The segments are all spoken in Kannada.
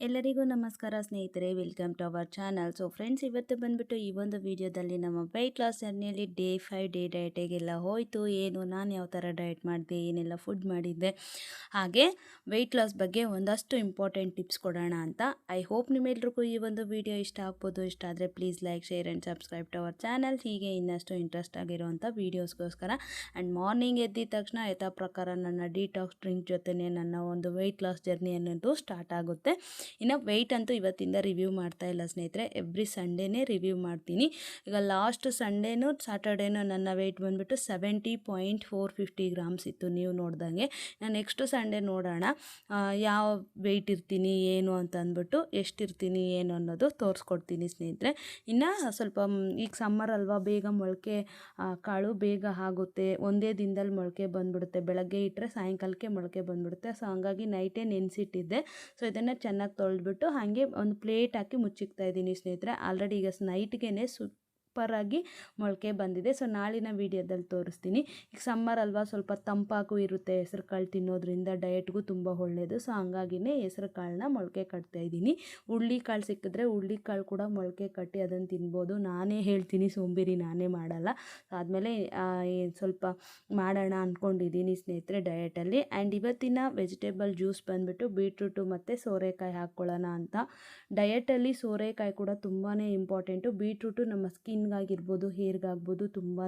ಎಲ್ಲರಿಗೂ ನಮಸ್ಕಾರ ಸ್ನೇಹಿತರೆ welcome to our channel so friends ಇವತ್ತು ಬಂದುಬಿಟ್ಟು ಈ ಒಂದು ವಿಡಿಯೋದಲ್ಲಿ ನಮ್ಮ ವೆಯ್ಟ್ ಲಾಸ್ ಜರ್ನಿಯಲ್ಲಿ ಡೇ ಫೈವ್ ಡೇ ಡಯಟಿಗೆಲ್ಲ ಹೋಯಿತು. ಏನು, ನಾನು ಯಾವ ಥರ ಡಯಟ್ ಮಾಡಿದೆ, ಏನೆಲ್ಲ ಫುಡ್ ಮಾಡಿದ್ದೆ? ಹಾಗೆ ವೆಯ್ಟ್ ಲಾಸ್ ಬಗ್ಗೆ ಒಂದಷ್ಟು ಇಂಪಾರ್ಟೆಂಟ್ ಟಿಪ್ಸ್ ಕೊಡೋಣ ಅಂತ. ಐ ಹೋಪ್ ನಿಮ್ಮೆಲ್ರಿಗೂ ಈ ಒಂದು ವಿಡಿಯೋ ಇಷ್ಟ ಆಗ್ಬೋದು. ಇಷ್ಟ ಆದರೆ please like share and subscribe to our channel ಹೀಗೆ ಇನ್ನಷ್ಟು ಇಂಟ್ರೆಸ್ಟ್ ಆಗಿರುವಂಥ ವೀಡಿಯೋಸ್ಗೋಸ್ಕರ ಆ್ಯಂಡ್ ಮಾರ್ನಿಂಗ್ ಎದ್ದಿದ ತಕ್ಷಣ ಯಥಾ ಪ್ರಕಾರ ನನ್ನ ಡಿಟಾಕ್ಸ್ ಡ್ರಿಂಕ್ ಜೊತೆನೇ ನನ್ನ ಒಂದು ವೆಯ್ಟ್ ಲಾಸ್ ಜರ್ನಿ ಅನ್ನೋದು ಸ್ಟಾರ್ಟ್ ಆಗುತ್ತೆ. ಇನ್ನು ವೆಯ್ಟ್ ಅಂತೂ ಇವತ್ತಿಂದ ರಿವ್ಯೂ ಮಾಡ್ತಾ ಇಲ್ಲ ಸ್ನೇಹಿತರೆ. ಎವ್ರಿ ಸಂಡೇನೇ ರಿವ್ಯೂ ಮಾಡ್ತೀನಿ. ಈಗ ಲಾಸ್ಟ್ ಸಂಡೇನೂ ಸ್ಯಾಟರ್ಡೇನೂ ನನ್ನ ವೆಯ್ಟ್ ಬಂದುಬಿಟ್ಟು seventy point four fifty grams ಇತ್ತು ನೀವು ನೋಡ್ದಂಗೆ. ನಾನು ನೆಕ್ಸ್ಟ್ ಸಂಡೇ ನೋಡೋಣ. ಯಾವ ವೆಯ್ಟ್ ಇರ್ತೀನಿ, ಏನು ಅಂತ ಅಂದ್ಬಿಟ್ಟು ಎಷ್ಟಿರ್ತೀನಿ, ಏನು ಅನ್ನೋದು ತೋರಿಸ್ಕೊಡ್ತೀನಿ ಸ್ನೇಹಿತರೆ. ಇನ್ನು ಸ್ವಲ್ಪ ಈಗ ಸಮ್ಮರ್ ಅಲ್ವಾ, ಬೇಗ ಮೊಳಕೆ ಕಾಳು ಬೇಗ ಆಗುತ್ತೆ. ಒಂದೇ ದಿನದಲ್ಲಿ ಮೊಳಕೆ ಬಂದುಬಿಡುತ್ತೆ. ಬೆಳಗ್ಗೆ ಇಟ್ಟರೆ ಸಾಯಂಕಾಲಕ್ಕೆ ಮೊಳಕೆ ಬಂದುಬಿಡುತ್ತೆ. ಸೊ ಹಂಗಾಗಿ ನೈಟೇ ನೆನೆಸಿಟ್ಟಿದ್ದೆ. ಸೊ ಇದನ್ನು ಚೆನ್ನಾಗಿ ತೊಳೆದ್ಬಿಟ್ಟು ಹಾಗೆ ಒಂದು ಪ್ಲೇಟ್ ಹಾಕಿ ಮುಚ್ಚಿಕ್ತಾ ಇದ್ದೀನಿ ಸ್ನೇಹಿತರೆ. ಆಲ್ರೆಡಿ ಈಗ ನೈಟ್ಗೆ ಸೂಪರಾಗಿ ಮೊಳಕೆ ಬಂದಿದೆ. ಸೊ ನಾಳಿನ ವೀಡಿಯೋದಲ್ಲಿ ತೋರಿಸ್ತೀನಿ. ಈಗ ಸಮ್ಮರ್ ಅಲ್ವಾ, ಸ್ವಲ್ಪ ತಂಪಾಗೂ ಇರುತ್ತೆ ಹೆಸರು ಕಾಳು ತಿನ್ನೋದ್ರಿಂದ ಡಯಟ್ಗೂ ತುಂಬ ಒಳ್ಳೆಯದು ಸೊ ಹಂಗಾಗಿನೇ ಹೆಸರು ಕಾಳನ್ನ ಮೊಳಕೆ ಕಟ್ತಾ ಇದ್ದೀನಿ. ಹುಳ್ಳಿ ಕಾಳು ಸಿಕ್ಕಿದ್ರೆ ಹುಳ್ಳಿ ಕಾಳು ಕೂಡ ಮೊಳಕೆ ಕಟ್ಟಿ ಅದನ್ನು ತಿನ್ಬೋದು. ನಾನೇ ಹೇಳ್ತೀನಿ ಸೋಂಬೇರಿ, ನಾನೇ ಮಾಡಲ್ಲ. ಆದಮೇಲೆ ಸ್ವಲ್ಪ ಮಾಡೋಣ ಅಂದ್ಕೊಂಡಿದ್ದೀನಿ ಸ್ನೇಹಿತರೆ ಡಯಟಲ್ಲಿ ಆ್ಯಂಡ್ ಇವತ್ತಿನ ವೆಜಿಟೇಬಲ್ ಜ್ಯೂಸ್ ಬಂದುಬಿಟ್ಟು ಬೀಟ್ರೂಟು ಮತ್ತು ಸೋರೆಕಾಯಿ ಹಾಕ್ಕೊಳ್ಳೋಣ ಅಂತ. ಡಯಟಲ್ಲಿ ಸೋರೆಕಾಯಿ ಕೂಡ ತುಂಬಾ ಇಂಪಾರ್ಟೆಂಟು ಬೀಟ್ರೂಟು ನಮ್ಮ ಸ್ಕಿನ್ಗಾಗಿರ್ಬೋದು ಹೇರ್ಗಾಗ್ಬೋದು ತುಂಬಾ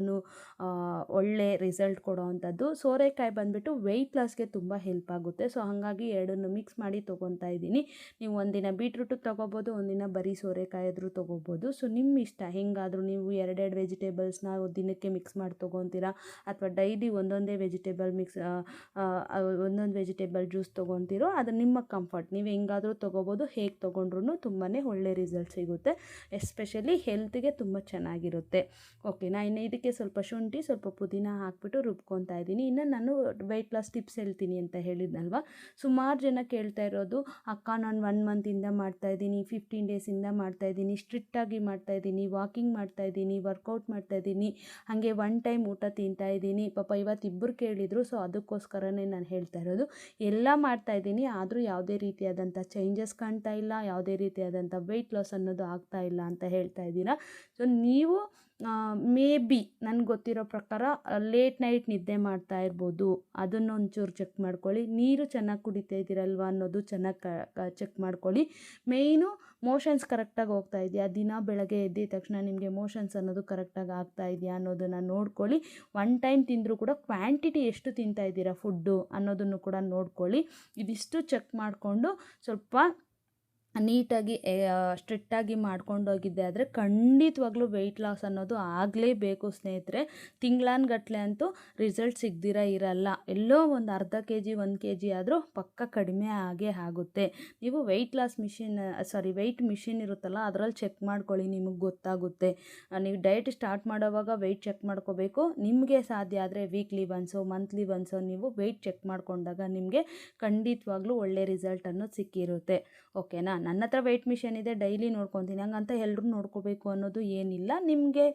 ಒಳ್ಳೆ ರಿಸಲ್ಟ್ ಕೊಡೋವಂಥದ್ದು ಸೋರೆಕಾಯಿ ಬಂದುಬಿಟ್ಟು ವೆಯ್ಟ್ ಲಾಸ್ಗೆ ತುಂಬ ಹೆಲ್ಪ್ ಆಗುತ್ತೆ. ಸೊ ಹಾಗಾಗಿ ಎರಡನ್ನು ಮಿಕ್ಸ್ ಮಾಡಿ ತೊಗೊತಾ ಇದ್ದೀನಿ. ನೀವು ಒಂದಿನ ಬೀಟ್ರೂಟು ತೊಗೋಬೋದು ಒಂದಿನ ಬರೀ ಸೋರೆಕಾಯಿ ಆದರೂ ತೊಗೋಬೋದು ಸೊ ನಿಮ್ಮ ಇಷ್ಟ ಹೆಂಗಾದರೂ ನೀವು ಎರಡೆರಡು ವೆಜಿಟೇಬಲ್ಸ್ನ ದಿನಕ್ಕೆ ಮಿಕ್ಸ್ ಮಾಡಿ ತೊಗೊತೀರಾ ಅಥವಾ ಡೈಲಿ ಒಂದೊಂದೇ ವೆಜಿಟೇಬಲ್ ಮಿಕ್ಸ್ ಒಂದೊಂದು ವೆಜಿಟೇಬಲ್ ಜ್ಯೂಸ್ ತೊಗೊತೀರೋ ಅದು ನಿಮ್ಮ ಕಂಫರ್ಟ್ ನೀವು ಹೆಂಗಾದರೂ ತೊಗೋಬೋದು ಹೇಗೆ ತೊಗೊಂಡ್ರು ತುಂಬಾ ಒಳ್ಳೆ ರಿಸಲ್ಟ್ ಸಿಗುತ್ತೆ. ಎಸ್ಪೆಷಲಿ ಹೆಲ್ತ್ಗೆ ತುಂಬ ಚೆನ್ನಾಗಿರುತ್ತೆ. ಓಕೆನಾ ಇನ್ನು ಇದಕ್ಕೆ ಸ್ವಲ್ಪ ಶುಂಠಿ, ಸ್ವಲ್ಪ ಪುದೀನ ಹಾಕ್ಬಿಟ್ಟು ರುಬ್ಕೊತಾ ಇದ್ದೀನಿ. ಇನ್ನು ನಾನು ವೆಯ್ಟ್ ಲಾಸ್ ಟಿಪ್ಸ್ ಹೇಳ್ತೀನಿ ಅಂತ ಹೇಳಿದ್ನಲ್ವ? ಸುಮಾರು ಜನ ಕೇಳ್ತಾ ಇರೋದು, ಅಕ್ಕ, ನಾನು ಒನ್ ಮಂತಿಂದ ಮಾಡ್ತಾಯಿದ್ದೀನಿ ಫಿಫ್ಟೀನ್ ಡೇಸಿಂದ ಮಾಡ್ತಾಯಿದ್ದೀನಿ ಸ್ಟ್ರಿಕ್ಟಾಗಿ ಮಾಡ್ತಾಯಿದ್ದೀನಿ ವಾಕಿಂಗ್ ಮಾಡ್ತಾ ಇದ್ದೀನಿ ವರ್ಕೌಟ್ ಮಾಡ್ತಾ ಇದ್ದೀನಿ ಹಾಗೆ ಒನ್ ಟೈಮ್ ಊಟ ತಿಂತಾ ಇದ್ದೀನಿ. ಪಾಪ ಇವತ್ತು ಇಬ್ಬರು ಕೇಳಿದರು ಸೊ ಅದಕ್ಕೋಸ್ಕರನೇ ನಾನು ಹೇಳ್ತಾ ಇರೋದು, ಎಲ್ಲ ಮಾಡ್ತಾ ಇದ್ದೀನಿ, ಆದರೂ ಯಾವುದೇ ರೀತಿಯಾದಂಥ ಚೇಂಜಸ್ ಕಾಣ್ತಾ ಇಲ್ಲ, ಯಾವುದೇ ರೀತಿಯಾದಂಥ ವೆಯ್ಟ್ ಲಾಸ್ ಅನ್ನೋದು ಆಗ್ತಾ ಇಲ್ಲ ಅಂತ ಹೇಳ್ತಾ ಇದ್ದೀರಾ? ಸೊ ನೀವು ಮೇ ಬಿ ನನಗೆ ಗೊತ್ತಿರೋ ಪ್ರಕಾರ ಲೇಟ್ ನೈಟ್ ನಿದ್ದೆ ಮಾಡ್ತಾ ಇರ್ಬೋದು. ಅದನ್ನು ಒಂಚೂರು ಚೆಕ್ ಮಾಡ್ಕೊಳ್ಳಿ. ನೀರು ಚೆನ್ನಾಗಿ ಕುಡಿತಾ ಇದ್ದೀರಲ್ವ ಅನ್ನೋದು ಚೆನ್ನಾಗಿ ಚೆಕ್ ಮಾಡ್ಕೊಳ್ಳಿ. ಮೇಯ್ನು ಮೋಷನ್ಸ್ ಕರೆಕ್ಟಾಗಿ ಹೋಗ್ತಾ ಇದೆಯಾ? ದಿನ ಬೆಳಗ್ಗೆ ಎದ್ದಿದ ತಕ್ಷಣ ನಿಮಗೆ ಮೋಷನ್ಸ್ ಅನ್ನೋದು ಕರೆಕ್ಟಾಗಿ ಆಗ್ತಾ ಇದೆಯಾ ಅನ್ನೋದನ್ನು ನೋಡ್ಕೊಳ್ಳಿ. ಒನ್ ಟೈಮ್ ತಿಂದರೂ ಕೂಡ ಕ್ವಾಂಟಿಟಿ ಎಷ್ಟು ತಿಂತಾ ಇದ್ದೀರಾ ಫುಡ್ಡು ಅನ್ನೋದನ್ನು ಕೂಡ ನೋಡ್ಕೊಳ್ಳಿ. ಇದಿಷ್ಟು ಚೆಕ್ ಮಾಡಿಕೊಂಡು ಸ್ವಲ್ಪ ನೀಟಾಗಿ ಸ್ಟ್ರಿಕ್ಟಾಗಿ ಮಾಡ್ಕೊಂಡು ಹೋಗಿದ್ದೆ. ಆದರೆ ಖಂಡಿತವಾಗ್ಲೂ ವೆಯ್ಟ್ ಲಾಸ್ ಅನ್ನೋದು ಆಗಲೇಬೇಕು ಸ್ನೇಹಿತರೆ. ತಿಂಗ್ಳಾನ್ಗಟ್ಲೆ ಅಂತೂ ರಿಸಲ್ಟ್ ಸಿಗ್ದಿರ ಇರಲ್ಲ. ಎಲ್ಲೋ ಒಂದು ಅರ್ಧ ಕೆ ಜಿ ಒಂದು ಕೆ ಜಿ ಆದರೂ ಪಕ್ಕ ಕಡಿಮೆ ಆಗೇ ಆಗುತ್ತೆ. ನೀವು weight loss machine sorry weight machine ಇರುತ್ತಲ್ಲ ಅದರಲ್ಲಿ ಚೆಕ್ ಮಾಡ್ಕೊಳ್ಳಿ, ನಿಮಗೆ ಗೊತ್ತಾಗುತ್ತೆ. ನೀವು ಡಯಟ್ ಸ್ಟಾರ್ಟ್ ಮಾಡೋವಾಗ ವೆಯ್ಟ್ ಚೆಕ್ ಮಾಡ್ಕೋಬೇಕು. ನಿಮಗೆ ಸಾಧ್ಯ ಆದರೆ ವೀಕ್ಲಿ ಒನ್ಸೋ ಮಂತ್ಲಿ ಒನ್ಸೋ ನೀವು ವೆಯ್ಟ್ ಚೆಕ್ ಮಾಡ್ಕೊಂಡಾಗ ನಿಮಗೆ ಖಂಡಿತವಾಗ್ಲೂ ಒಳ್ಳೆ ರಿಸಲ್ಟ್ ಅನ್ನೋದು ಸಿಕ್ಕಿರುತ್ತೆ. ಓಕೆನಾ ನನ್ನ ಹತ್ರ ವೆಯ್ಟ್ ಮಿಷನ್ ಇದೆ ಡೈಲಿ ನೋಡ್ಕೊತೀನಿ, ಹಂಗಂತ ಎಲ್ಲರೂ ನೋಡ್ಕೋಬೇಕು ಅನ್ನೋದು ಏನಿಲ್ಲ. ನಿಮಗೆ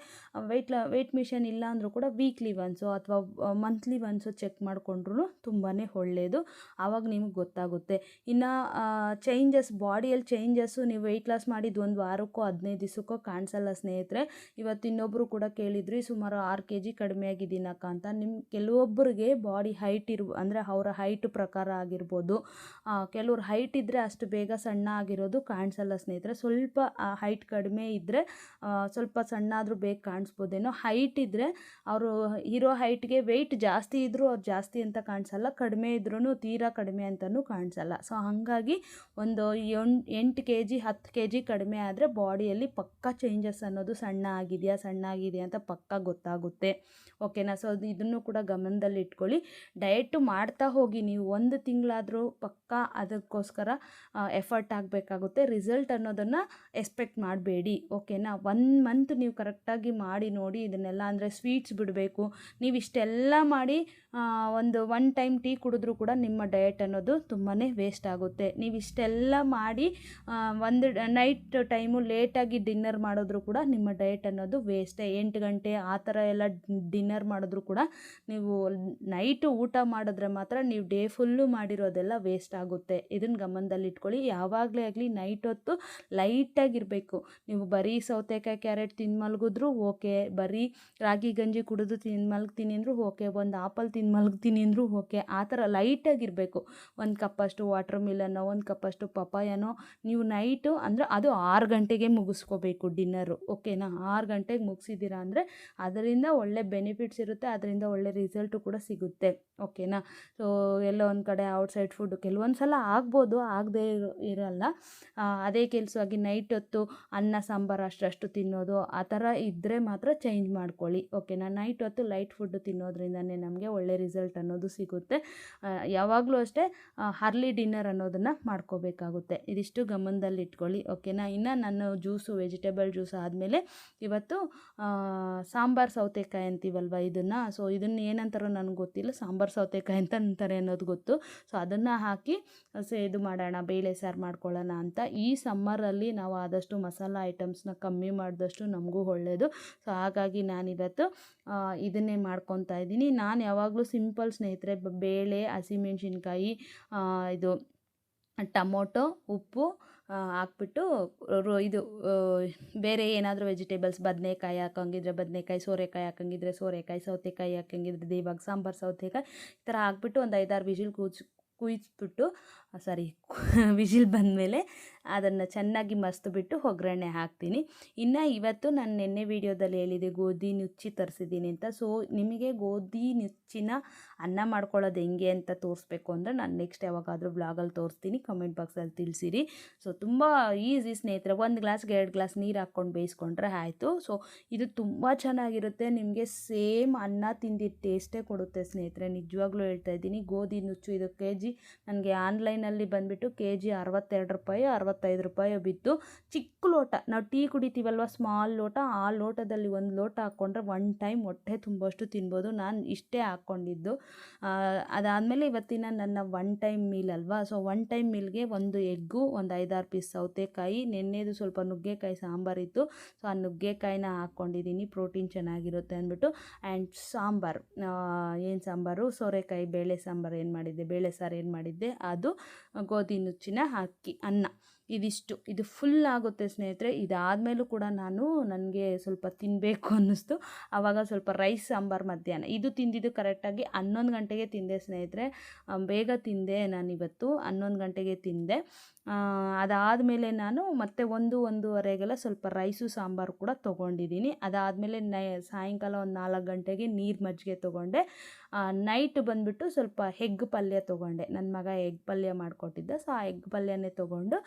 ವೆಯ್ಟ್ ವೆಯ್ಟ್ ಮಿಷನ್ ಇಲ್ಲ ಅಂದರೂ ಕೂಡ ವೀಕ್ಲಿ ಒನ್ಸು ಅಥವಾ ಮಂತ್ಲಿ ಒನ್ಸು ಚೆಕ್ ಮಾಡಿಕೊಂಡ್ರೂ ತುಂಬಾ ಒಳ್ಳೆಯದು ಆವಾಗ ನಿಮಗೆ ಗೊತ್ತಾಗುತ್ತೆ. ಇನ್ನು ಚೇಂಜಸ್ ಬಾಡಿಯಲ್ಲಿ ಚೇಂಜಸ್ಸು ನೀವು ವೆಯ್ಟ್ ಲಾಸ್ ಮಾಡಿದ್ದು ಒಂದು ವಾರಕ್ಕೋ, ಹದಿನೈದು ದಿವಸಕ್ಕೋ ಕಾಣಿಸಲ್ಲ ಸ್ನೇಹಿತರೆ. ಇವತ್ತು ಇನ್ನೊಬ್ಬರು ಕೂಡ ಕೇಳಿದ್ರಿ ಸುಮಾರು ಆರು ಕೆ ಜಿ ಕಡಿಮೆ ಆಗಿದ್ದೀನಕ್ಕ ಅಂತ. ನಿಮ್ಮ ಕೆಲವೊಬ್ಬರಿಗೆ ಬಾಡಿ ಹೈಟ್ ಇರ್ ಅಂದರೆ ಅವರ ಹೈಟ್ ಪ್ರಕಾರ ಆಗಿರ್ಬೋದು. ಕೆಲವ್ರು ಹೈಟ್ ಇದ್ದರೆ ಅಷ್ಟು ಬೇಗ ಸಣ್ಣ ಆಗಿರೋದು ಕಾಣಿಸಲ್ಲ ಸ್ನೇಹಿತರೆ. ಸ್ವಲ್ಪ ಹೈಟ್ ಕಡಿಮೆ ಇದ್ದರೆ ಸ್ವಲ್ಪ ಸಣ್ಣ ಆದರೂ ಬೇಗ ಕಾಣಿಸ್ಬೋದೇನೋ. ಹೈಟ್ ಇದ್ದರೆ ಅವರು ಇರೋ ಹೈಟ್ಗೆ ವೆಯ್ಟ್ ಜಾಸ್ತಿ ಇದ್ದರೂ ಅವ್ರು ಜಾಸ್ತಿ ಅಂತ ಕಾಣಿಸಲ್ಲ. ಕಡಿಮೆ ಇದ್ರೂ ತೀರಾ ಕಡಿಮೆ ಅಂತಲೂ ಕಾಣಿಸಲ್ಲ. ಸೊ ಹಾಗಾಗಿ ಒಂದು ಎಣ್ ಎಂಟು ಕೆ ಜಿ ಹತ್ತು ಕೆ ಜಿ ಕಡಿಮೆ ಆದರೆ ಬಾಡಿಯಲ್ಲಿ ಪಕ್ಕ ಚೇಂಜಸ್ ಅನ್ನೋದು ಸಣ್ಣ ಆಗಿದೆಯಾ ಸಣ್ಣ ಆಗಿದೆಯಾ ಅಂತ ಪಕ್ಕ ಗೊತ್ತಾಗುತ್ತೆ. ಓಕೆನಾ ಸೊ ಅದು ಇದನ್ನು ಕೂಡ ಗಮನದಲ್ಲಿ ಇಟ್ಕೊಳ್ಳಿ. ಡಯಟು ಮಾಡ್ತಾ ಹೋಗಿ ನೀವು ಒಂದು ತಿಂಗಳಾದರೂ ಪಕ್ಕ ಅದಕ್ಕೋಸ್ಕರ ಎಫರ್ಟ್ ಆಗಬೇಕಾಗುತ್ತೆ ರಿಸಲ್ಟ್ ಅನ್ನೋದನ್ನು ಎಕ್ಸ್ಪೆಕ್ಟ್ ಮಾಡಬೇಡಿ. ಓಕೆನಾ? ಒನ್ ಮಂತ್ ನೀವು ಕರೆಕ್ಟಾಗಿ ಮಾಡಿ, ನೋಡಿ, ಇದನ್ನೆಲ್ಲ ಅಂದರೆ ಸ್ವೀಟ್ಸ್ ಬಿಡಬೇಕು. ನೀವು ಇಷ್ಟೆಲ್ಲ ಮಾಡಿ ಒಂದು ಒನ್ ಟೈಮ್ ಟೀ ಕುಡಿದ್ರೂ ಕೂಡ ನಿಮ್ಮ ಡಯಟ್ ಅನ್ನೋದು ತುಂಬಾ ವೇಸ್ಟ್ ಆಗುತ್ತೆ. ನೀವು ಇಷ್ಟೆಲ್ಲ ಮಾಡಿ ಒಂದು ನೈಟ್ ಟೈಮು ಲೇಟಾಗಿ ಡಿನ್ನರ್ ಮಾಡಿದ್ರು ಕೂಡ ನಿಮ್ಮ ಡಯಟ್ ಅನ್ನೋದು ವೇಸ್ಟೇ. ಎಂಟು ಗಂಟೆ ಆ ಥರ ಎಲ್ಲ ಡಿನ್ನರ್ ಮಾಡಿದ್ರು ಕೂಡ ನೀವು ನೈಟು ಊಟ ಮಾಡಿದ್ರೆ ಮಾತ್ರ ನೀವು ಡೇ ಫುಲ್ಲು ಮಾಡಿರೋದೆಲ್ಲ ವೇಸ್ಟ್ ಆಗುತ್ತೆ. ಇದನ್ನು ಗಮನದಲ್ಲಿಟ್ಕೊಳ್ಳಿ. ಯಾವಾಗಲೇ ಆಗಲಿ ನೈಟ್ ಹೊತ್ತು ಲೈಟಾಗಿರಬೇಕು ನೀವು ಬರೀ ಸೌತೆಕಾಯಿ ಕ್ಯಾರೆಟ್ ತಿಂದು ಮಲಗಿದ್ರು ಓಕೆ ಬರೀ ರಾಗಿ ಗಂಜಿ ಕುಡಿದು ತಿಂದು ಮಲಗ್ತೀನಿ ಅಂದರೂ ಓಕೆ ಒಂದು ಆಪಲ್ ತಿಂದು ಮಲಗ್ತೀನಿ ಅಂದರೂ ಓಕೆ ಆ ಥರ ಲೈಟಾಗಿರಬೇಕು ಒಂದು ಕಪ್ಪಷ್ಟು ವಾಟರ್ ಮಿಲನ್ನೋ ಒಂದು ಕಪ್ಪಷ್ಟು ಪಪಾಯನೋ ನೀವು ನೈಟು ಅಂದರೆ ಅದು ಆರು ಗಂಟೆಗೆ ಮುಗಿಸ್ಕೋಬೇಕು ಡಿನ್ನರು ಓಕೆನಾ ಆರು ಗಂಟೆಗೆ ಮುಗಿಸಿದ್ದೀರಾ ಅಂದರೆ ಅದರಿಂದ ಒಳ್ಳೆ ಬೆನಿಫಿಟ್ಸ್ ಇರುತ್ತೆ, ಅದರಿಂದ ಒಳ್ಳೆ ರಿಸಲ್ಟು ಕೂಡ ಸಿಗುತ್ತೆ. ಓಕೆನಾ ಸೊ ಎಲ್ಲೋ ಒಂದು ಕಡೆ ಔಟ್ಸೈಡ್ ಫುಡ್ ಕೆಲವೊಂದು ಸಲ ಆಗ್ಬೋದು, ಆಗದೇ ಇರೋ, ಇರಲ್ಲ. ಅದೇ ಕೆಲಸವಾಗಿ ನೈಟ್ ಹೊತ್ತು ಅನ್ನ, ಸಾಂಬಾರು ಅಷ್ಟಷ್ಟು ತಿನ್ನೋದು, ಆ ಥರ ಇದ್ದರೆ ಮಾತ್ರ ಚೇಂಜ್ ಮಾಡ್ಕೊಳ್ಳಿ. ಓಕೆನಾ ನೈಟ್ ಹೊತ್ತು ಲೈಟ್ ಫುಡ್ ತಿನ್ನೋದ್ರಿಂದನೇ ನಮಗೆ ಒಳ್ಳೆ ರಿಸಲ್ಟ್ ಅನ್ನೋದು ಸಿಗುತ್ತೆ. ಯಾವಾಗಲೂ ಅಷ್ಟೇ ಹರ್ಲಿ ಡಿನ್ನರ್ ಅನ್ನೋದನ್ನು ಮಾಡ್ಕೋಬೇಕಾಗುತ್ತೆ. ಇದಿಷ್ಟು ಗಮನದಲ್ಲಿ ಇಟ್ಕೊಳ್ಳಿ ಓಕೆನಾ ಇನ್ನು ನಾನು ಜ್ಯೂಸು ವೆಜಿಟೇಬಲ್ ಜ್ಯೂಸ್ ಆದಮೇಲೆ ಇವತ್ತು ಸಾಂಬಾರು ಸಾಂಬಾರ್ ಸೌತೆಕಾಯಿ ಅಂತೀವಲ್ವ ಇದನ್ನು? ಸೊ ಇದನ್ನು ಏನಂತಾರೋ ನನಗೆ ಗೊತ್ತಿಲ್ಲ. ಸಾಂಬಾರು ಸೌತೆಕಾಯಿ ಅಂತ ಅಂತಾರೆ ಅನ್ನೋದು ಗೊತ್ತು. ಸೊ ಅದನ್ನು ಹಾಕಿ, ಸೊ, ಇದು ಮಾಡೋಣ. ಬೇಳೆ ಸಾರು ಮಾಡ್ಕೊಳ್ಳೋಣ ಅಂತ ಈ ಸಮ್ಮರಲ್ಲಿ ನಾವು ಆದಷ್ಟು ಮಸಾಲ ಐಟಮ್ಸ್ನ ಕಮ್ಮಿ ಮಾಡಿದಷ್ಟು ನಮಗೂ ಒಳ್ಳೆಯದು ಸೊ, ಹಾಗಾಗಿ ನಾನಿವತ್ತು ಇದನ್ನೇ ಮಾಡ್ಕೊತಾ ಇದ್ದೀನಿ. ನಾನು ಯಾವಾಗಲೂ ಸಿಂಪಲ್ ಸ್ನೇಹಿತರೆ ಬೇಳೆ, ಹಸಿಮೆಣ್ಸಿನ್ಕಾಯಿ ಇದು ಟಮೊಟೊ, ಉಪ್ಪು ಹಾಕ್ಬಿಟ್ಟು ರು- ಇದು ಬೇರೆ ಏನಾದರೂ ವೆಜಿಟೇಬಲ್ಸ್, ಬದನೆಕಾಯಿ ಹಾಕಂಗಿದ್ರೆ ಬದನೆಕಾಯಿ, ಸೋರೆಕಾಯಿ ಹಾಕಂಗಿದ್ರೆ ಸೋರೆಕಾಯಿ, ಸೌತೆಕಾಯಿ ಹಾಕಂಗಿದ್ರೆ ಇವಾಗ ಸಾಂಬಾರು, ಸೌತೆಕಾಯಿ ಈ ಥರ ಹಾಕ್ಬಿಟ್ಟು ಒಂದು ಐದಾರು ವಿಜಿಲ್ ಕೂಚ್ ಕುಯ್ಸ್ಬಿಟ್ಟು ಸಾರಿ ವಿಜಿಲ್ ಬಂದಮೇಲೆ ಅದನ್ನು ಚೆನ್ನಾಗಿ ಮಸ್ತು ಬಿಟ್ಟು ಒಗ್ಗರಣೆ ಹಾಕ್ತೀನಿ. ಇನ್ನು ಇವತ್ತು ನಾನು ನಿನ್ನೆ ವಿಡಿಯೋದಲ್ಲಿ ಹೇಳಿದೆ, ಗೋಧಿ ನುಚ್ಚಿ ತರಿಸಿದ್ದೀನಿ ಅಂತ. ಸೊ, ನಿಮಗೆ ಗೋಧಿ ನುಚ್ಚಿನ ಅನ್ನ ಮಾಡ್ಕೊಳ್ಳೋದು ಹೆಂಗೆ ಅಂತ ತೋರಿಸ್ಬೇಕು ಅಂದರೆ ನಾನು ನೆಕ್ಸ್ಟ್ ಯಾವಾಗಾದರೂ ಬ್ಲಾಗಲ್ಲಿ ತೋರಿಸ್ತೀನಿ ಕಮೆಂಟ್ ಬಾಕ್ಸಲ್ಲಿ ತಿಳಿಸಿರಿ. ಸೊ, ತುಂಬ ಈಸಿ ಸ್ನೇಹಿತರೆ, ಒಂದು ಗ್ಲಾಸ್ಗೆ ಎರಡು ಗ್ಲಾಸ್ ನೀರು ಹಾಕ್ಕೊಂಡು ಬೇಯಿಸ್ಕೊಂಡ್ರೆ ಆಯಿತು. ಸೊ, ಇದು ತುಂಬ ಚೆನ್ನಾಗಿರುತ್ತೆ, ನಿಮಗೆ ಸೇಮ್ ಅನ್ನ ತಿಂದಿದ್ದ ಟೇಸ್ಟೇ ಕೊಡುತ್ತೆ ಸ್ನೇಹಿತರೆ. ನಿಜವಾಗ್ಲೂ ಹೇಳ್ತಾ ಇದ್ದೀನಿ, ಗೋಧಿ ನುಚ್ಚು ಇದು ಕೆ ಜಿ, ನನಗೆ ಆನ್ಲೈನಲ್ಲಿ ಬಂದುಬಿಟ್ಟು ಕೆ ಜಿ ಅರವತ್ತೆರಡು ರೂಪಾಯಿ, ಅರವತ್ತೈದು ರೂಪಾಯಿ ಬಿತ್ತು ಚಿಕ್ಕ ಲೋಟ. ನಾವು ಟೀ ಕುಡಿತೀವಲ್ವ? ಸ್ಮಾಲ್ ಲೋಟ. ಆ ಲೋಟದಲ್ಲಿ ಒಂದು ಲೋಟ ಹಾಕ್ಕೊಂಡ್ರೆ ಒನ್ ಟೈಮ್ ಹೊಟ್ಟೆ ತುಂಬಷ್ಟು ತಿನ್ಬೋದು. ನಾನು ಇಷ್ಟೇ ಹಾಕ್ಕೊಂಡಿದ್ದು. ಅದಾದಮೇಲೆ ಇವತ್ತಿನ ನನ್ನ ಒನ್ ಟೈಮ್ ಮೀಲ್ ಅಲ್ವಾ? ಸೊ ಒನ್ ಟೈಮ್ ಮೀಲ್ಗೆ ಒಂದು ಎಗ್ಗು, ಒಂದು ಐದಾರು ಪೀಸ್ ಸೌತೆಕಾಯಿ, ನೆನ್ನೆದು ಸ್ವಲ್ಪ ನುಗ್ಗೆಕಾಯಿ ಸಾಂಬಾರಿತ್ತು ಸೊ ಆ ನುಗ್ಗೆಕಾಯಿನ ಹಾಕ್ಕೊಂಡಿದ್ದೀನಿ. ಪ್ರೋಟೀನ್ ಚೆನ್ನಾಗಿರುತ್ತೆ ಅಂದ್ಬಿಟ್ಟು. ಆ್ಯಂಡ್ ಸಾಂಬಾರು ಏನು ಸಾಂಬಾರು? ಸೋರೆಕಾಯಿ, ಬೇಳೆ ಸಾಂಬಾರು ಏನು ಮಾಡಿದ್ದೆ? ಬೇಳೆ ಸಾರು ಏನು ಮಾಡಿದ್ದೆ? ಅದು ಗೋಧಿ ನುಚ್ಚಿನ ಅಕ್ಕಿ, ಅನ್ನ. ಇದಿಷ್ಟು. ಇದು ಫುಲ್ ಆಗುತ್ತೆ ಸ್ನೇಹಿತರೆ. ಇದಾದಮೇಲೂ ಕೂಡ ನಾನು ನನಗೆ ಸ್ವಲ್ಪ ತಿನ್ನಬೇಕು ಅನ್ನಿಸ್ತು. ಆವಾಗ ಸ್ವಲ್ಪ ರೈಸ್ ಸಾಂಬಾರು ಮಧ್ಯಾಹ್ನ. ಇದು ತಿಂದಿದ್ದು ಕರೆಕ್ಟಾಗಿ ಹನ್ನೊಂದು ಗಂಟೆಗೆ ತಿಂದೆ ಸ್ನೇಹಿತರೆ. ಬೇಗ ತಿಂದೆ ನಾನಿವತ್ತು. ಹನ್ನೊಂದು ಗಂಟೆಗೆ ತಿಂದೆ. ಅದಾದಮೇಲೆ ನಾನು ಮತ್ತೆ ಒಂದು, ಒಂದೂವರೆಗೆಲ್ಲ ಸ್ವಲ್ಪ ರೈಸು ಸಾಂಬಾರು ಕೂಡ ತೊಗೊಂಡಿದ್ದೀನಿ. ಅದಾದಮೇಲೆ ನೈ, ಸಾಯಂಕಾಲ ಒಂದು ನಾಲ್ಕು ಗಂಟೆಗೆ ನೀರು ಮಜ್ಜಿಗೆ ತೊಗೊಂಡೆ. ನೈಟ್ ಬಂದುಬಿಟ್ಟು ಸ್ವಲ್ಪ ಹೆಗ್ ಪಲ್ಯ ತೊಗೊಂಡೆ. ನನ್ನ ಮಗ ಎಗ್ ಪಲ್ಯ ಮಾಡಿಕೊಟ್ಟಿದ್ದ ಸೊ ಆ ಎಗ್ ಪಲ್ಯನೇ ತೊಗೊಂಡು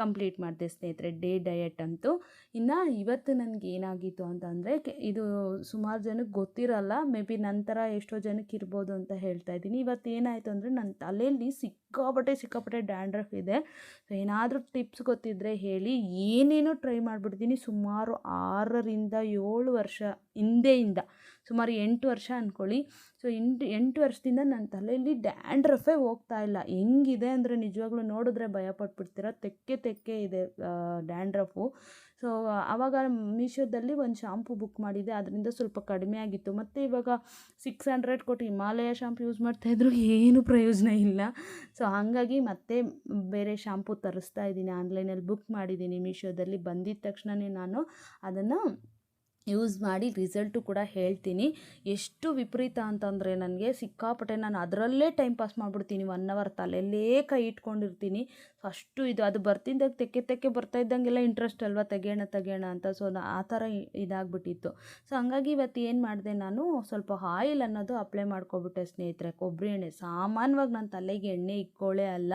ಕಂಪ್ಲೀಟ್ ಮಾಡಿದೆ ಸ್ನೇಹಿತರೆ ಡೇ ಡಯಟ್ ಅಂತೂ. ಇನ್ನು ಇವತ್ತು ನನಗೆ ಏನಾಗಿತ್ತು ಅಂತಂದರೆ ಇದು ಸುಮಾರು ಜನಕ್ಕೆ ಗೊತ್ತಿರಲ್ಲ ಮೇ ಬಿ ನಂತರ ಎಷ್ಟೋ ಜನಕ್ಕೆ ಇರ್ಬೋದು ಅಂತ ಹೇಳ್ತಾ ಇದ್ದೀನಿ. ಇವತ್ತು ಏನಾಯಿತು ಅಂದರೆ ನನ್ನ ತಲೆಯಲ್ಲಿ ಸಿಕ್ಕಾಪಟ್ಟೆ ಸಿಕ್ಕಾಪಟ್ಟೆ ಡ್ಯಾಂಡ್ರಫ್ ಇದೆ. ಸೊ ಏನಾದರೂ ಟಿಪ್ಸ್ ಗೊತ್ತಿದ್ದರೆ ಹೇಳಿ. ಏನೇನೋ ಟ್ರೈ ಮಾಡಿಬಿಡ್ತೀನಿ ಸುಮಾರು ಆರರಿಂದ ಏಳು ವರ್ಷ ಹಿಂದೆಯಿಂದ. ಸುಮಾರು ಎಂಟು ವರ್ಷ ಅಂದ್ಕೊಳ್ಳಿ ಸೊ ಎಂಟು ಎಂಟು ವರ್ಷದಿಂದ ನನ್ನ ತಲೆಯಲ್ಲಿ ಡ್ಯಾಂಡ್ರಫೇ ಹೋಗ್ತಾ ಇಲ್ಲ. ಹೆಂಗಿದೆ ಅಂದರೆ ನಿಜವಾಗ್ಲೂ ನೋಡಿದ್ರೆ ಭಯಪಟ್ಬಿಡ್ತೀರ. ತೆಕ್ಕೆ ತೆಕ್ಕೆ ಇದೆ ಡ್ಯಾಂಡ್ರಫು. ಸೊ ಆವಾಗ ಮೀಶೋದಲ್ಲಿ ಒಂದು ಶಾಂಪು ಬುಕ್ ಮಾಡಿದೆ. ಅದರಿಂದ ಸ್ವಲ್ಪ ಕಡಿಮೆ ಆಗಿತ್ತು. ಮತ್ತು ಇವಾಗ ಸಿಕ್ಸ್ ಹಂಡ್ರೆಡ್ ಕೊಟ್ಟು ಹಿಮಾಲಯ ಶಾಂಪು ಯೂಸ್ ಮಾಡ್ತಾಯಿದ್ರು ಏನು ಪ್ರಯೋಜನ ಇಲ್ಲ. ಸೊ ಹಾಗಾಗಿ ಮತ್ತೆ ಬೇರೆ ಶಾಂಪು ತರಿಸ್ತಾ ಇದ್ದೀನಿ. ಆನ್ಲೈನಲ್ಲಿ ಬುಕ್ ಮಾಡಿದ್ದೀನಿ ಮೀಶೋದಲ್ಲಿ. ಬಂದಿದ್ದ ತಕ್ಷಣವೇ ನಾನು ಅದನ್ನು ಯೂಸ್ ಮಾಡಿ ರಿಸಲ್ಟು ಕೂಡ ಹೇಳ್ತೀನಿ. ಎಷ್ಟು ವಿಪರೀತ ಅಂತಂದರೆ ನನಗೆ ಸಿಕ್ಕಾಪಟ್ಟೆ ನಾನು ಅದರಲ್ಲೇ ಟೈಮ್ ಪಾಸ್ ಮಾಡಿಬಿಡ್ತೀನಿ ಒನ್ ಅವರ್ ತಲೆಯಲ್ಲೇ ಕೈ ಇಟ್ಕೊಂಡಿರ್ತೀನಿ. ಅಷ್ಟು ಇದು, ಅದು ಬರ್ತಿದ್ದಾಗ ತೆಕ್ಕೆ ತೆಕ್ಕೆ ಬರ್ತಾ ಇದ್ದಂಗೆಲ್ಲ ಇಂಟ್ರೆಸ್ಟ್ ಅಲ್ವಾ, ತೆಗೆಯೋಣ ತೆಗೆಯೋಣ ಅಂತ. ಸೊ ಆ ಥರ ಇದಾಗ್ಬಿಟ್ಟಿತ್ತು. ಸೊ ಹಂಗಾಗಿ ಇವತ್ತು ಏನು ಮಾಡಿದೆ ನಾನು, ಸ್ವಲ್ಪ ಆಯಿಲ್ ಅನ್ನೋದು ಅಪ್ಲೈ ಮಾಡ್ಕೊಬಿಟ್ಟೆ ಸ್ನೇಹಿತರೆ, ಕೊಬ್ಬರಿ ಎಣ್ಣೆ. ಸಾಮಾನ್ಯವಾಗಿ ನಾನು ತಲೆಗೆ ಎಣ್ಣೆ ಇಕ್ಕೋಳೆ ಅಲ್ಲ.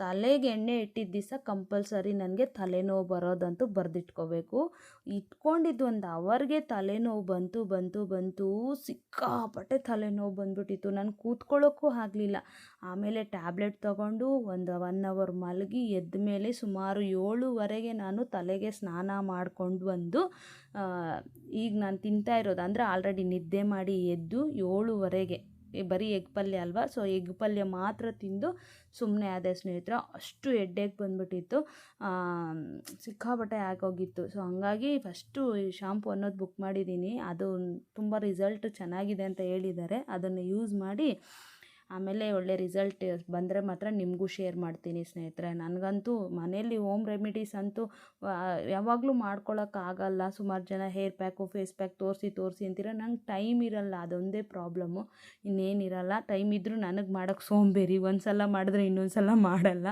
ತಲೆಗೆ ಎಣ್ಣೆ ಇಟ್ಟಿದ್ದ ದಿವಸ ಕಂಪಲ್ಸರಿ ನನಗೆ ತಲೆನೋವು ಬರೋದಂತೂ ಬರೆದಿಟ್ಕೋಬೇಕು. ಇಟ್ಕೊಂಡಿದ್ದು ಒಂದು ಅವರ್ಗೆ ತಲೆನೋವು ಬಂತು ಬಂತು ಬಂತು, ಸಿಕ್ಕಾಪಟ್ಟೆ ತಲೆನೋವು ಬಂದ್ಬಿಟ್ಟಿತ್ತು. ನಾನು ಕೂತ್ಕೊಳ್ಳೋಕ್ಕೂ ಆಗಲಿಲ್ಲ. ಆಮೇಲೆ ಟ್ಯಾಬ್ಲೆಟ್ ತಗೊಂಡು ಒಂದು ಒನ್ ಅವರ್ ಮಲಗಿ ಎದ್ದ ಮೇಲೆ ಸುಮಾರು ಏಳುವರೆಗೆ ನಾನು ತಲೆಗೆ ಸ್ನಾನ ಮಾಡಿಕೊಂಡು ಬಂದು ಈಗ ನಾನು ತಿಂತಾ ಇರೋದು. ಅಂದರೆ ಆಲ್ರೆಡಿ ನಿದ್ದೆ ಮಾಡಿ ಎದ್ದು ಏಳುವರೆಗೆ. ಬರೀ ಎಗ್ ಪಲ್ಯ ಅಲ್ವಾ? ಸೊ ಎಗ್ ಪಲ್ಯ ಮಾತ್ರ ತಿಂದು ಸುಮ್ಮನೆ ಆದೆ ಸ್ನೇಹಿತರೆ, ಅಷ್ಟು ಎಡ್ಡೆಗ್ ಬಂದ್ಬಿಟ್ಟಿತ್ತು. ಸಿಕ್ಕಾಪಟ್ಟೆ ಆಗೋಗಿತ್ತು. ಸೊ ಹಂಗಾಗಿ ಫಸ್ಟು ಈ ಶಾಂಪು ಅನ್ನೋದು ಬುಕ್ ಮಾಡಿದ್ದೀನಿ. ಅದು ತುಂಬ ರಿಸಲ್ಟ್ ಚೆನ್ನಾಗಿದೆ ಅಂತ ಹೇಳಿದ್ದಾರೆ. ಅದನ್ನು ಯೂಸ್ ಮಾಡಿ ಆಮೇಲೆ ಒಳ್ಳೆ ರಿಸಲ್ಟ್ ಬಂದರೆ ಮಾತ್ರ ನಿಮಗೂ ಶೇರ್ ಮಾಡ್ತೀನಿ ಸ್ನೇಹಿತರೆ. ನನಗಂತೂ ಮನೆಯಲ್ಲಿ ಹೋಮ್ ರೆಮಿಡೀಸ್ ಅಂತೂ ಯಾವಾಗಲೂ ಮಾಡ್ಕೊಳ್ಳೋಕ್ಕಾಗಲ್ಲ ಸುಮಾರು ಜನ ಹೇರ್ ಪ್ಯಾಕು ಫೇಸ್ ಪ್ಯಾಕ್ ತೋರಿಸಿ ತೋರಿಸಿ ಅಂತೀರ, ನಂಗೆ ಟೈಮ್ ಇರಲ್ಲ. ಅದೊಂದೇ ಪ್ರಾಬ್ಲಮ್ಮು ಇನ್ನೇನಿರಲ್ಲ ಟೈಮ್ ಇದ್ದರೂ ನನಗೆ ಮಾಡೋಕ್ಕೆ ಸೋಂಬೇರಿ. ಒಂದು ಸಲ ಮಾಡಿದ್ರೆ ಇನ್ನೊಂದು ಸಲ ಮಾಡಲ್ಲ.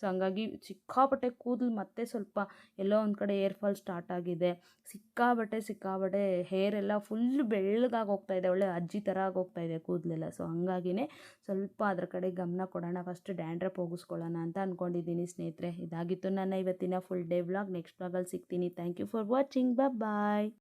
ಸೊ ಹಂಗಾಗಿ ಸಿಕ್ಕಾಪಟ್ಟೆ ಕೂದಲು ಮತ್ತೆ ಸ್ವಲ್ಪ ಎಲ್ಲೋ ಒಂದು ಕಡೆ ಏರ್ ಫಾಲ್ ಸ್ಟಾರ್ಟ್ ಆಗಿದೆ. ಸಿಕ್ಕಾಬಟ್ಟೆ ಸಿಕ್ಕಾಬಟ್ಟೆ ಹೇರ್ ಎಲ್ಲ ಫುಲ್ ಬೆಳ್ಳಗಾಗಿ ಹೋಗ್ತಾ ಇದೆ. ಒಳ್ಳೆ ಅಜ್ಜಿ ಥರ ಆಗೋಗ್ತಾ ಇದೆ ಕೂದಲೆಲ್ಲ. ಸೊ ಹಂಗಾಗಿನೇ ಸ್ವಲ್ಪ ಅದರ ಕಡೆ ಗಮನ ಕೊಡೋಣ ಫಸ್ಟ್ ಡ್ಯಾಂಡ್ರಪ್ ಹೋಗಿಸ್ಕೊಳ್ಳೋಣ ಅಂತ ಅಂದ್ಕೊಂಡಿದ್ದೀನಿ ಸ್ನೇಹಿತರೆ. ಇದಾಗಿತ್ತು ನನ್ನ ಇವತ್ತಿನ ಫುಲ್ ಡೇ ವ್ಲಾಗ್ ನೆಕ್ಸ್ಟ್ ವ್ಲಾಗಲ್ಲಿ ಸಿಗ್ತೀನಿ. Thank you for watching bye